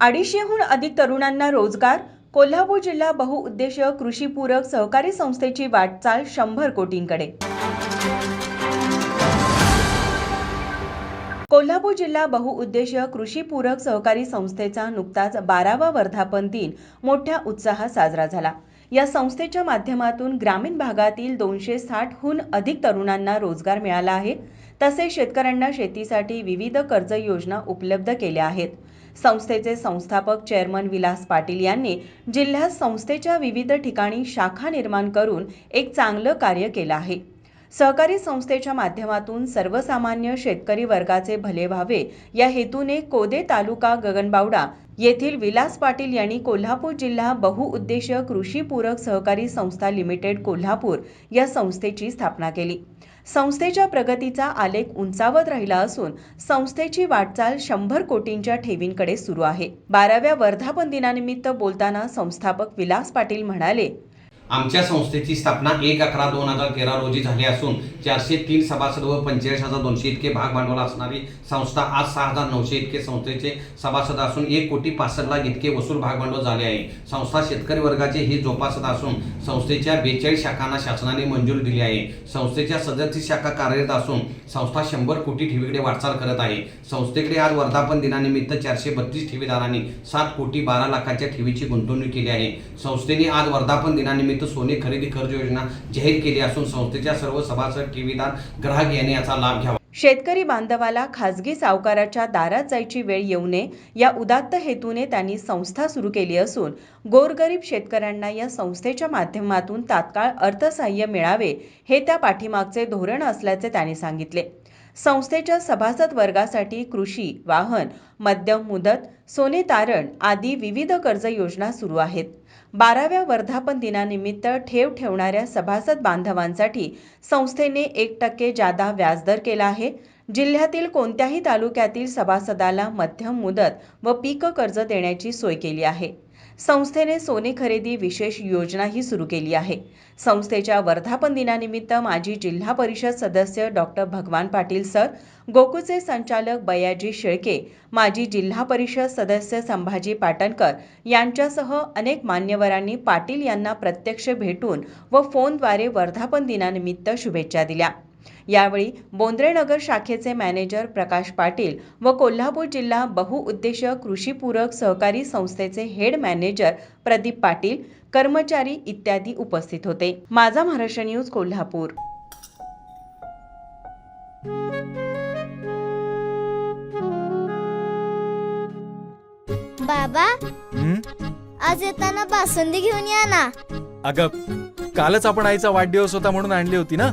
अडीचशेहून अधिक तरुणांना रोजगार. कोल्हापूर जिल्हा बहुउद्देशीय कृषीपूरक सहकारी संस्थेची वाटचाल शंभर कोटींकडे. कोल्हापूर जिल्हा बहुउद्देशीय कृषीपूरक सहकारी संस्थेचा नुकताच बारावा वर्धापन दिन मोठ्या उत्साहात साजरा झाला. या संस्थेच्या माध्यमातून ग्रामीण भागातील दोनशे साठहून अधिक तरुणांना रोजगार मिळाला आहे. तसेच शेतकऱ्यांना शेतीसाठी विविध कर्ज योजना उपलब्ध केल्या आहेत. संस्थेचे संस्थापक चेअरमन विलास पाटील यांनी जिल्ह्यात संस्थेच्या विविध ठिकाणी शाखा निर्माण करून एक चांगलं कार्य केलं आहे. सहकारी संस्थेच्या माध्यमातून सर्वसामान्य शेतकरी वर्गाचे भले व्हावे. या हेतूने कोदे तालुका गगनबावडा येथील विलास पाटील यांनी कोल्हापूर जिल्हा बहुउद्देशीय कृषीपूरक सहकारी संस्था लिमिटेड कोल्हापूर या संस्थेची स्थापना केली. संस्थेच्या प्रगतीचा आलेख उंचावत राहिला असून संस्थेची वाटचाल शंभर कोटींच्या ठेवींकडे सुरू आहे. बाराव्या वर्धापन दिनानिमित्त बोलताना संस्थापक विलास पाटील म्हणाले आमच्या संस्थेची स्थापना एक अकरा दोन हजार तेरा रोजी झाली असून चारशे तीन सभासद व पंचेचाळीस हजार दोनशे इतके भाग भांडवल असणारी संस्था आज सहा हजार नऊशे इतके संस्थेचे सभासद असून एक कोटी पासष्ट लाख इतके वसूल भागभांडवल झाले आहे. संस्था शेतकरी वर्गाचे ही जोपासत असून संस्थेच्या बेचाळीस शाखांना शासनाने मंजुरी दिली आहे. संस्थेच्या सदतीस शाखा कार्यरत असून संस्था शंभर कोटी ठेवीकडे वाटचाल करत आहे. संस्थेकडे आज वर्धापन दिनानिमित्त चारशे बत्तीस ठेवीदारांनी सात कोटी बारा लाखाच्या ठेवीची गुंतवणूक केली आहे. संस्थेने आज वर्धापन दिनानिमित्त सोने खरेदी खर्च योजना जाहीर केली असून संस्थेच्या सर्व सभासद ठेवीदार ग्राहक यांनी याचा लाभ घ्यावा. शेतकरी बांधवाला खासगी सावकाराच्या दारात जायची वेळ येऊ नये या उदात्त हेतूने त्यांनी संस्था सुरू केली असून गोरगरीब शेतकऱ्यांना या संस्थेच्या माध्यमातून तात्काळ अर्थसहाय्य मिळावे हे त्या पाठीमागचे धोरण असल्याचे त्यांनी सांगितले. संस्थेच्या सभासद वर्गासाठी कृषी वाहन मध्यम मुदत सोने तारण आदी विविध कर्ज योजना सुरू आहेत. बाराव्या वर्धापन दिनानिमित्त ठेव ठेवणाऱ्या सभासद बांधवांसाठी संस्थेने एक टक्के जादा व्याजदर केला आहे. जिल्ह्यातील कोणत्याही तालुक्यातील सभासदाला मध्यम मुदत व पीक कर्ज देण्याची सोय केली आहे. संस्थेने सोने खरेदी विशेष योजनाही सुरू केली आहे. संस्थेच्या वर्धापन दिनानिमित्त माजी जिल्हा परिषद सदस्य डॉक्टर भगवान पाटील सर गोकुचे संचालक बयाजी शेळके माजी जिल्हा परिषद सदस्य संभाजी पाटणकर यांच्यासह अनेक मान्यवरांनी पाटील यांना प्रत्यक्ष भेटून व फोनद्वारे वर्धापन दिनानिमित्त शुभेच्छा दिल्या. यावेळी बोंद्रेनगर शाखेचे मॅनेजर प्रकाश पाटील व कोल्हापूर जिल्हा बहुउद्देशीय कृषीपूरक सहकारी संस्थेचे हेड मॅनेजर प्रदीप पाटील कर्मचारी इत्यादी उपस्थित होते. माझा महाराष्ट्र न्यूज कोल्हापूर. बाबा हं? आज येताना बासुंदी घेऊन या ना. अगं कालच आपण आईचा वाढदिवस होता म्हणून आणली होती ना?